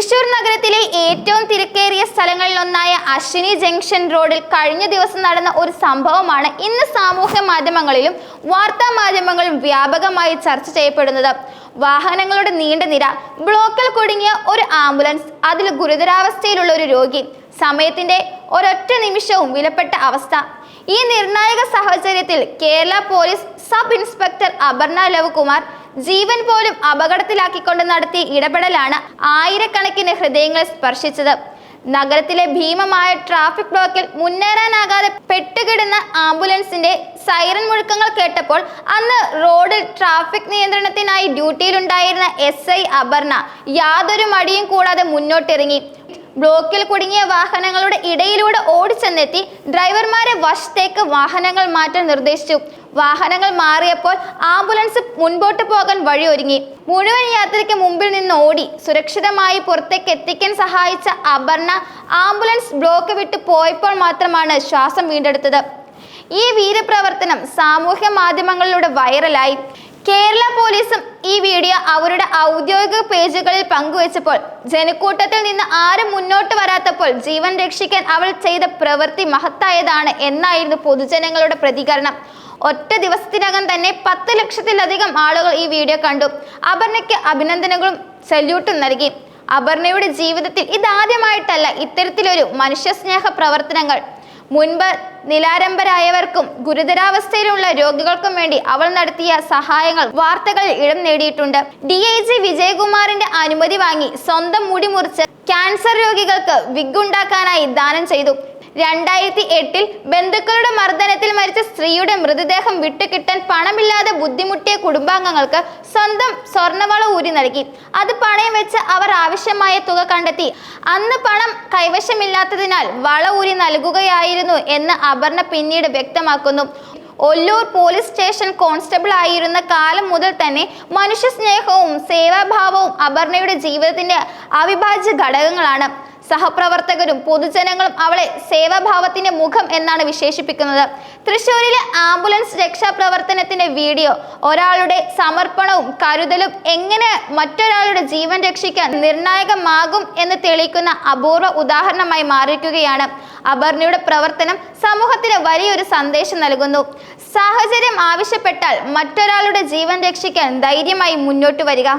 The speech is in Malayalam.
തൃശൂർ നഗരത്തിലെ ഏറ്റവും തിരക്കേറിയ സ്ഥലങ്ങളിലൊന്നായ അശ്വിനി ജംഗ്ഷൻ റോഡിൽ കഴിഞ്ഞ ദിവസം നടന്ന ഒരു സംഭവമാണ് ഇന്ന് സാമൂഹ്യ മാധ്യമങ്ങളിലും വാർത്താ മാധ്യമങ്ങളിലും വ്യാപകമായി ചർച്ച ചെയ്യപ്പെടുന്നത്. വാഹനങ്ങളുടെ നീണ്ട നിര ബ്ലോക്കിൽ കുടുങ്ങിയ ഒരു ആംബുലൻസ് അതിൽ ഗുരുതരാവസ്ഥയിലുള്ള ഒരു രോഗി സമയത്തിന്റെ ഒരൊറ്റ നിമിഷവും വിലപ്പെട്ട അവസ്ഥ. ഈ നിർണായക സാഹചര്യത്തിൽ Kerala police sub inspector Aparna Lavakumar ജീവൻ പോലും അപകടത്തിലാക്കിക്കൊണ്ട് നടത്തിയ ഇടപെടലാണ് ആയിരക്കണക്കിന് ഹൃദയങ്ങളെ സ്പർശിച്ചത്. നഗരത്തിലെ ഭീമമായ ട്രാഫിക് ബ്ലോക്കിൽ മുന്നേറാനാകാതെ പെട്ടുകിടന്ന ആംബുലൻസിന്റെ സൈറൻ മുഴക്കങ്ങൾ കേട്ടപ്പോൾ അന്ന് റോഡിൽ ട്രാഫിക് നിയന്ത്രണത്തിനായി ഡ്യൂട്ടിയിലുണ്ടായിരുന്ന എസ് ഐ അപർണ യാതൊരു മടിയും കൂടാതെ മുന്നോട്ടിറങ്ങി. ബ്ലോക്കിൽ കുടുങ്ങിയ വാഹനങ്ങളുടെ ഇടയിലൂടെ ഓടിച്ചെന്നെത്തി ഡ്രൈവർമാരെ വശത്തേക്ക് വാഹനങ്ങൾ മാറ്റാൻ നിർദ്ദേശിച്ചു. വാഹനങ്ങൾ മാറിയപ്പോൾ ആംബുലൻസ് മുൻപോട്ട് പോകാൻ വഴിയൊരുങ്ങി. മുഴുവൻ യാത്രയ്ക്ക് മുമ്പിൽ നിന്ന് ഓടി സുരക്ഷിതമായി പുറത്തേക്ക് എത്തിക്കാൻ സഹായിച്ച അപർണ ആംബുലൻസ് ബ്ലോക്ക് വിട്ട് പോയപ്പോൾ മാത്രമാണ് ശ്വാസം വീണ്ടെടുത്തത്. ഈ വീരപ്രവർത്തനം സാമൂഹ്യ മാധ്യമങ്ങളിലൂടെ വൈറലായി. കേരള പോലീസും ഈ വീഡിയോ അവരുടെ ഔദ്യോഗിക പേജുകളിൽ പങ്കുവച്ചപ്പോൾ ജനക്കൂട്ടത്തിൽ നിന്ന് ആരും മുന്നോട്ട് വരാത്തപ്പോൾ ജീവൻ രക്ഷിക്കാൻ അവൾ ചെയ്ത പ്രവൃത്തി മഹത്തായതാണ് എന്നായിരുന്നു പൊതുജനങ്ങളുടെ പ്രതികരണം. ഒറ്റ ദിവസത്തിനകം തന്നെ പത്ത് ലക്ഷത്തിലധികം ആളുകൾ ഈ വീഡിയോ കണ്ടു. അപർണയ്ക്ക് അഭിനന്ദനങ്ങളും സല്യൂട്ടും നൽകി. അപർണയുടെ ജീവിതത്തിൽ ഇതാദ്യമായിട്ടല്ല ഇത്തരത്തിലൊരു മനുഷ്യസ്നേഹ പ്രവർത്തനങ്ങൾ. മുൻപ് നിലാരംഭരായവർക്കും ഗുരുതരാവസ്ഥയിലുള്ള രോഗികൾക്കും വേണ്ടി അവൾ നടത്തിയ സഹായങ്ങൾ വാർത്തകളിൽ ഇടം നേടിയിട്ടുണ്ട്. ഡി ഐ ജി വിജയകുമാറിന്റെ അനുമതി വാങ്ങി സ്വന്തം മുടി മുറിച്ച് ക്യാൻസർ രോഗികൾക്ക് വിഗ് ഉണ്ടാക്കാനായി ദാനം ചെയ്തു. രണ്ടായിരത്തി എട്ടിൽ ബന്ധുക്കളുടെ മർദ്ദനത്തിൽ മരിച്ച സ്ത്രീയുടെ മൃതദേഹം വിട്ടുകിട്ടാൻ പണമില്ലാതെ ബുദ്ധിമുട്ടിയ കുടുംബാംഗങ്ങൾക്ക് സ്വന്തം സ്വർണവള ഊരി നൽകി. അത് പണയം വെച്ച് അവർ ആവശ്യമായ തുക കണ്ടെത്തി. അന്ന് പണം കൈവശമില്ലാത്തതിനാൽ വള ഊരി നൽകുകയായിരുന്നു എന്ന് അപർണ പിന്നീട് വ്യക്തമാക്കുന്നു. ഒല്ലൂർ പോലീസ് സ്റ്റേഷൻ കോൺസ്റ്റബിൾ ആയിരുന്ന കാലം മുതൽ തന്നെ മനുഷ്യസ്നേഹവും സേവാഭാവവും അപർണയുടെ ജീവിതത്തിന്റെ അവിഭാജ്യ ഘടകങ്ങളാണ്. സഹപ്രവർത്തകരും പൊതുജനങ്ങളും അവളെ സേവാഭാവത്തിന്റെ മുഖം എന്നാണ് വിശേഷിപ്പിക്കുന്നത്. തൃശ്ശൂരിലെ ആംബുലൻസ് രക്ഷാപ്രവർത്തനത്തിന്റെ വീഡിയോ ഒരാളുടെ സമർപ്പണവും കരുതലും എങ്ങനെ മറ്റൊരാളുടെ ജീവൻ രക്ഷിക്കാൻ നിർണായകമാകും എന്ന് തെളിയിക്കുന്ന അപൂർവ ഉദാഹരണമായി മാറിയിരിക്കുകയാണ്. അപർണയുടെ പ്രവർത്തനം സമൂഹത്തിന് വലിയൊരു സന്ദേശം നൽകുന്നു. സാഹചര്യം ആവശ്യപ്പെട്ടാൽ മറ്റൊരാളുടെ ജീവൻ രക്ഷിക്കാൻ ധൈര്യമായി മുന്നോട്ട് വരിക.